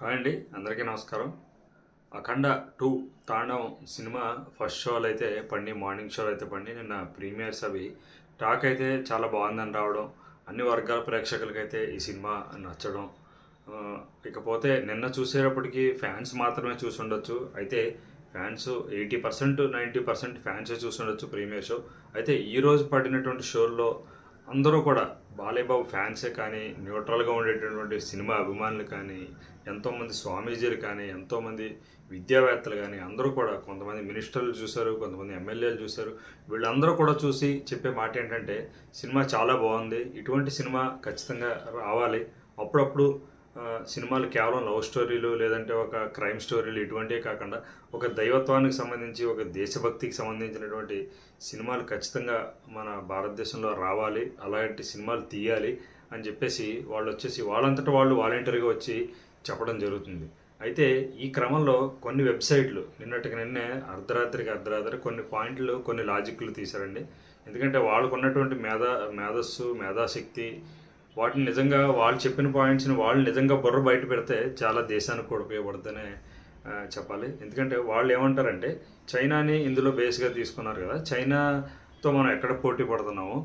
Hi అండి అందరికీ నమస్కారం. Akhanda two Thandavam cinema first షోలు అయితే పండి మార్నింగ్ షోలు అయితే పండి నిన్న ప్రీమియర్స్ అవి. టాక్ అయితే చాలా బాగుందని రావడం అన్ని వర్గాల ప్రేక్షకులకైతే ఈ సినిమా నచ్చడం. ఇకపోతే నిన్న చూసేటప్పటికి ఫ్యాన్స్ మాత్రమే చూసి ఉండొచ్చు అయితే fans eighty percent ninety percent ఫ్యాన్సే చూసి ఉండొచ్చు ప్రీమియర్ షో. అయితే ఈరోజు పడినటువంటి షోల్లో అందరూ కూడా బాలయ్యబాబు ఫ్యాన్సే కానీ న్యూట్రల్గా ఉండేటటువంటి సినిమా అభిమానులు కానీ ఎంతోమంది స్వామీజీలు కానీ ఎంతోమంది విద్యావేత్తలు కానీ అందరూ కూడా కొంతమంది మినిస్టర్లు చూశారు కొంతమంది ఎమ్మెల్యేలు చూశారు. వీళ్ళందరూ కూడా చూసి చెప్పే మాట ఏంటంటే సినిమా చాలా బాగుంది ఇటువంటి సినిమా ఖచ్చితంగా రావాలి. అప్పుడప్పుడు సినిమాలు కేవలం లవ్ స్టోరీలు లేదంటే ఒక క్రైమ్ స్టోరీలు ఇటువంటివే కాకుండా ఒక దైవత్వానికి సంబంధించి ఒక దేశభక్తికి సంబంధించినటువంటి సినిమాలు ఖచ్చితంగా మన భారతదేశంలో రావాలి అలాంటి సినిమాలు తీయాలి అని చెప్పేసి వాళ్ళు వచ్చేసి వాళ్ళంతటా వాళ్ళు వాలంటీర్గా వచ్చి చెప్పడం జరుగుతుంది. అయితే ఈ క్రమంలో కొన్ని వెబ్సైట్లు నిన్నటికి నిన్నే అర్ధరాత్రికి అర్ధరాత్రి కొన్ని పాయింట్లు కొన్ని లాజిక్లు తీశారండి. ఎందుకంటే వాళ్ళకు ఉన్నటువంటి మేధా మేధస్సు మేధాశక్తి వాటిని నిజంగా వాళ్ళు చెప్పిన పాయింట్స్ని వాళ్ళు నిజంగా బుర్ర బయట పెడితే చాలా దేశానికి కూడా ఉపయోగపడుతుందనే చెప్పాలి. ఎందుకంటే వాళ్ళు ఏమంటారంటే చైనాని ఇందులో బేస్గా తీసుకున్నారు కదా చైనాతో మనం ఎక్కడ పోటీ పడుతున్నామో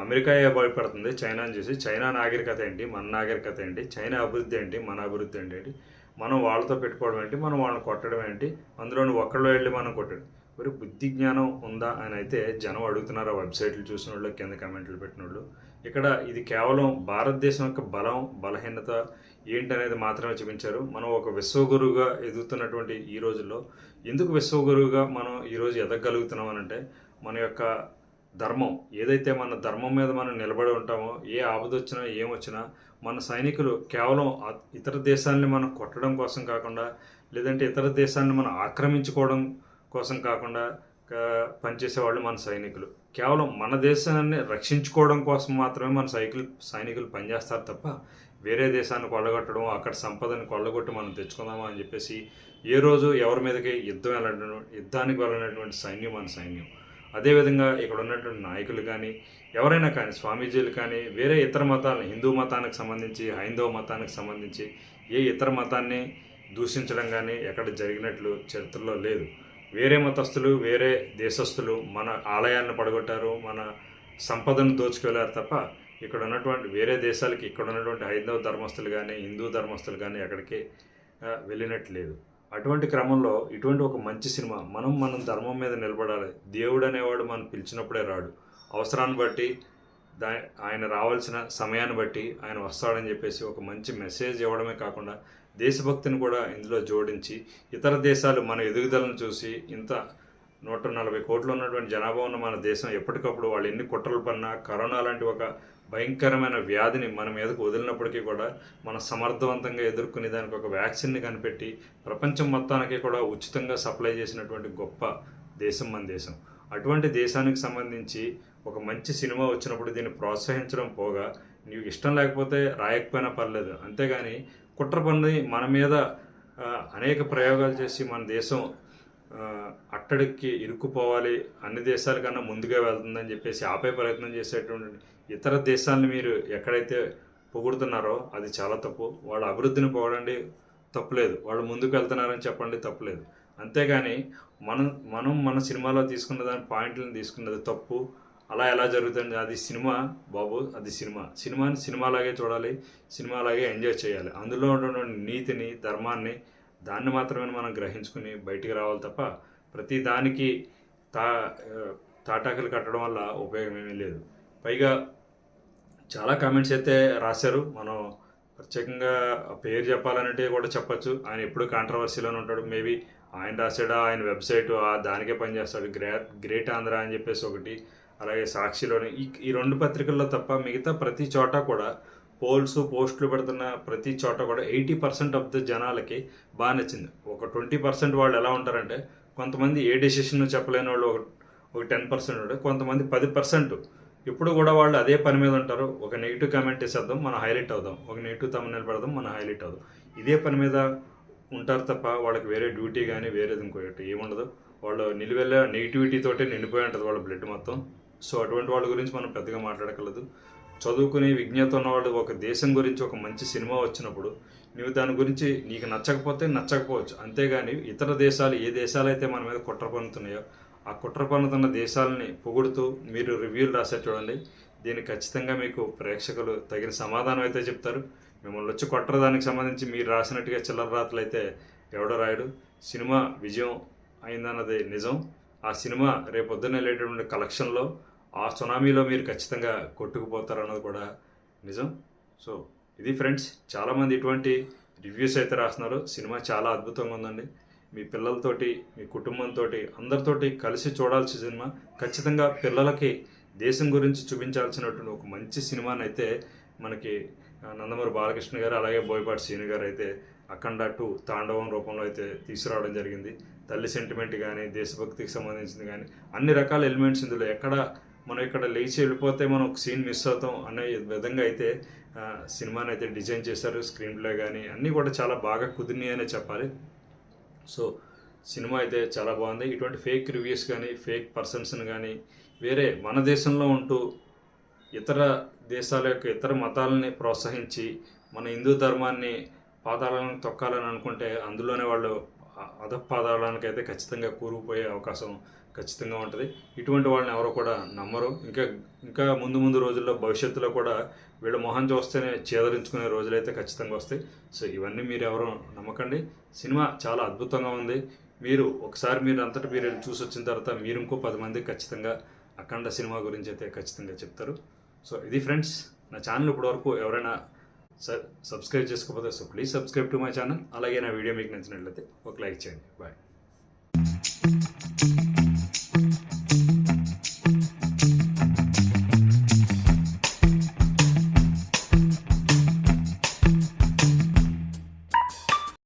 అమెరికా ఏ భయపడుతుంది? చైనాని చూసి చైనా నాగరికత ఏంటి? మన నాగరికత ఏంటి? చైనా అభివృద్ధి ఏంటి? మన అభివృద్ధి ఏంటి? మనం వాళ్ళతో పెట్టుకోవడం ఏంటి? మనం వాళ్ళని కొట్టడం ఏంటి? అందులోని ఒక్కళ్ళు వెళ్ళి మనం కొట్టడం. మరి బుద్ధి జ్ఞానం ఉందా అని అయితే జనం అడుగుతున్నారు. ఆ వెబ్సైట్లు చూసిన వాళ్ళు కింద కమెంట్లు పెట్టిన వాళ్ళు. ఇక్కడ ఇది కేవలం భారతదేశం యొక్క బలం బలహీనత ఏంటనేది మాత్రమే చూపించారు. మనం ఒక విశ్వగురువుగా ఎదుగుతున్నటువంటి ఈ రోజుల్లో ఎందుకు విశ్వగురువుగా మనం ఈరోజు ఎదగలుగుతున్నాం అని అంటే మన యొక్క ధర్మం ఏదైతే మన ధర్మం మీద మనం నిలబడి ఉంటామో ఏ ఆపద వచ్చినా ఏమొచ్చినా మన సైనికులు కేవలం ఇతర దేశాలని మనం కొట్టడం కోసం కాకుండా లేదంటే ఇతర దేశాన్ని మనం ఆక్రమించుకోవడం కోసం కాకుండా పనిచేసే పనిచేసేవాళ్ళు మన సైనికులు. కేవలం మన దేశాన్ని రక్షించుకోవడం కోసం మాత్రమే మన సైకిల్ సైనికులు పనిచేస్తారు తప్ప వేరే దేశాన్ని కొల్లగొట్టడం అక్కడ సంపదని కొల్లగొట్టి మనం తెచ్చుకుందామా అని చెప్పేసి ఏ రోజు ఎవరి మీదకి యుద్ధం వెళ్ళడం యుద్ధానికి వెళ్ళినటువంటి సైన్యం మన సైన్యం. అదేవిధంగా ఇక్కడ ఉన్నటువంటి నాయకులు కానీ ఎవరైనా కానీ స్వామీజీలు కానీ వేరే ఇతర మతాలను హిందూ మతానికి సంబంధించి హైందవ మతానికి సంబంధించి ఏ ఇతర మతాన్ని దూషించడం కానీ ఎక్కడ జరిగినట్లు చరిత్రలో లేదు. వేరే మతస్థులు వేరే దేశస్థులు మన ఆలయాలను పడగొట్టారు మన సంపదను దోచుకెళ్ళారు తప్ప ఇక్కడ ఉన్నటువంటి వేరే దేశాలకి ఇక్కడ ఉన్నటువంటి హైందవ ధర్మస్తులు కానీ హిందూ ధర్మస్తులు కానీ ఎక్కడికి వెళ్ళినట్టు లేదు. అటువంటి క్రమంలో ఇటువంటి ఒక మంచి సినిమా మనం మనం ధర్మం మీద నిలబడాలి దేవుడు అనేవాడు మనం పిలిచినప్పుడే రాడు. అవసరాన్ని బట్టి దా ఆయన రావాల్సిన సమయాన్ని బట్టి ఆయన వస్తాడని చెప్పేసి ఒక మంచి మెసేజ్ ఇవ్వడమే కాకుండా దేశభక్తిని కూడా ఇందులో జోడించి ఇతర దేశాలు మన ఎదుగుదలను చూసి ఇంత నూట నలభై కోట్లు ఉన్నటువంటి జనాభా ఉన్న మన దేశం ఎప్పటికప్పుడు వాళ్ళు ఎన్ని కుట్రలు పన్నా కరోనా లాంటి ఒక భయంకరమైన వ్యాధిని మన మీదకు వదిలినప్పటికీ కూడా మన సమర్థవంతంగా ఎదుర్కొనే దానికి ఒక వ్యాక్సిన్ని కనిపెట్టి ప్రపంచం మొత్తానికి కూడా ఉచితంగా సప్లై చేసినటువంటి గొప్ప దేశం మన దేశం. అటువంటి దేశానికి సంబంధించి ఒక మంచి సినిమా వచ్చినప్పుడు దీన్ని ప్రోత్సహించడం పోగా నీకు ఇష్టం లేకపోతే రాయకపోయినా పర్లేదు. అంతేగాని కుట్ర పని మన మీద అనేక ప్రయోగాలు చేసి మన దేశం అట్టడికి ఇరుక్కుపోవాలి అన్ని దేశాల కన్నా ముందుగా వెళ్తుందని చెప్పేసి ఆపే ప్రయత్నం చేసేటువంటి ఇతర దేశాలను మీరు ఎక్కడైతే పొగుడుతున్నారో అది చాలా తప్పు. వాళ్ళ అభివృద్ధిని పొగడండి తప్పులేదు. వాళ్ళు ముందుకు వెళ్తున్నారని చెప్పండి తప్పులేదు. అంతేగాని మనం మనం మన సినిమాలో తీసుకున్న దాని పాయింట్లను తీసుకున్నది తప్పు. అలా ఎలా జరుగుతుంది? అది సినిమా బాబు అది సినిమా. సినిమాని సినిమాలాగే చూడాలి సినిమాలాగే ఎంజాయ్ చేయాలి. అందులో ఉన్నటువంటి నీతిని ధర్మాన్ని దాన్ని మాత్రమే మనం గ్రహించుకుని బయటికి రావాలి తప్ప ప్రతి దానికి తా తాటాకులు కట్టడం వల్ల ఉపయోగం ఏమీ లేదు. పైగా చాలా కామెంట్స్ అయితే రాశారు. మనం ప్రత్యేకంగా పేరు చెప్పాలంటే కూడా చెప్పొచ్చు. ఆయన ఎప్పుడు కాంట్రవర్సీలోనే ఉంటాడు. మేబీ ఆయన రాసాడా ఆయన వెబ్సైట్ దానికే పనిచేస్తాడు. గ్రే గ్రేట్ ఆంధ్ర అని చెప్పేసి ఒకటి. అలాగే సాక్షిలోని ఈ ఈ రెండు పత్రికల్లో తప్ప మిగతా ప్రతి చోట కూడా పోల్స్ పోస్టులు పెడుతున్న ప్రతి చోట కూడా ఎయిటీ పర్సెంట్ ఆఫ్ ద జనాలకి బాగా నచ్చింది. ఒక ట్వంటీ పర్సెంట్ వాళ్ళు ఎలా ఉంటారంటే కొంతమంది ఏ డెసిషన్ చెప్పలేని వాళ్ళు ఒక ఒక టెన్ పర్సెంట్ ఉంటారు కొంతమంది పది పర్సెంట్. ఇప్పుడు కూడా వాళ్ళు అదే పని మీద ఉంటారు. ఒక నెగిటివ్ కామెంట్ వేసేద్దాం మనం హైలైట్ అవుదాం. ఒక నెగిటివ్ తమ్ముని పెడదాం మనం హైలైట్ అవుదాం. ఇదే పని మీద ఉంటారు తప్ప వాళ్ళకి వేరే డ్యూటీ కానీ వేరేది ఇంకోటి ఏముండదు. వాళ్ళు నిలువెళ్ళ నెగిటివిటీతోటే నిండిపోయి ఉంటుంది వాళ్ళ బ్లడ్ మొత్తం. సో అటువంటి వాళ్ళ గురించి మనం పెద్దగా మాట్లాడగలదు చదువుకుని విజ్ఞత ఉన్నవాడు ఒక దేశం గురించి ఒక మంచి సినిమా వచ్చినప్పుడు నువ్వు దాని గురించి నీకు నచ్చకపోతే నచ్చకపోవచ్చు. అంతేగాని ఇతర దేశాలు ఏ దేశాలు అయితే మన మీద కుట్ర పన్నుతున్నాయో ఆ కుట్ర పన్నుతున్న దేశాలని పొగుడుతూ మీరు రివ్యూలు రాసే చూడండి. దీనికి ఖచ్చితంగా మీకు ప్రేక్షకులు తగిన సమాధానం అయితే చెప్తారు. మిమ్మల్ని వచ్చి కొట్టర. దానికి సంబంధించి మీరు రాసినట్టుగా చిల్లర రాతలు అయితే ఎవడో రాయడు. సినిమా విజయం అయిందన్నది నిజం. ఆ సినిమా రేపొద్దున వెళ్ళేటటువంటి కలెక్షన్లో ఆ సునామీలో మీరు ఖచ్చితంగా కొట్టుకుపోతారన్నది కూడా నిజం. సో ఇది ఫ్రెండ్స్ చాలామంది ఇటువంటి రివ్యూస్ అయితే రాస్తున్నారు. సినిమా చాలా అద్భుతంగా ఉందండి. మీ పిల్లలతోటి మీ కుటుంబంతో అందరితోటి కలిసి చూడాల్సిన సినిమా. ఖచ్చితంగా పిల్లలకి దేశం గురించి చూపించాల్సినటువంటి ఒక మంచి సినిమాని అయితే మనకి నందమూరి బాలకృష్ణ గారు అలాగే బోయపాటి శ్రీను గారు అయితే అఖండ టూ తాండవం రూపంలో అయితే తీసుకురావడం జరిగింది. తల్లి సెంటిమెంట్ కానీ దేశభక్తికి సంబంధించింది కానీ అన్ని రకాల ఎలిమెంట్స్ ఇందులో ఎక్కడ మనం ఇక్కడ లేచి వెళ్ళిపోతే మనం ఒక సీన్ మిస్ అవుతాం అనే విధంగా అయితే సినిమాని అయితే డిజైన్ చేశారు స్క్రీన్ ప్లే కానీ అన్నీ కూడా చాలా బాగా కుదిరినాయనే చెప్పాలి. సో సినిమా అయితే చాలా బాగుంది. ఇటువంటి ఫేక్ రివ్యూస్ కానీ ఫేక్ పర్సన్స్ని కానీ వేరే మన దేశంలో ఉంటూ ఇతర దేశాల యొక్క ఇతర మతాలని ప్రోత్సహించి మన హిందూ ధర్మాన్ని పాతాళాలను తొక్కాలని అనుకుంటే అందులోనే వాళ్ళు అధపాదాళానికి పాదాలకైతే ఖచ్చితంగా కూరుకుపోయే అవకాశం ఖచ్చితంగా ఉంటుంది. ఇటువంటి వాళ్ళని ఎవరో కూడా నమ్మరు. ఇంకా ఇంకా ముందు ముందు రోజుల్లో భవిష్యత్తులో కూడా వీళ్ళ మొహం చూస్తేనే చేదరించుకునే రోజులైతే ఖచ్చితంగా వస్తాయి. సో ఇవన్నీ మీరు ఎవరు నమ్మకండి. సినిమా చాలా అద్భుతంగా ఉంది. మీరు ఒకసారి మీరు అంతటి మీరు చూసి వచ్చిన తర్వాత మీరు ఇంకో పది మంది ఖచ్చితంగా అఖండ సినిమా గురించి అయితే ఖచ్చితంగా చెప్తారు. సో ఇది ఫ్రెండ్స్ నా ఛానల్ ఇప్పటివరకు ఎవరైనా సబ్స్క్రైబ్ చేసుకోకపోతే so please subscribe to my channel. అలాగే నా వీడియో మీకు నచ్చినట్లయితే ఒక లైక్ చేయండి. బాయ్.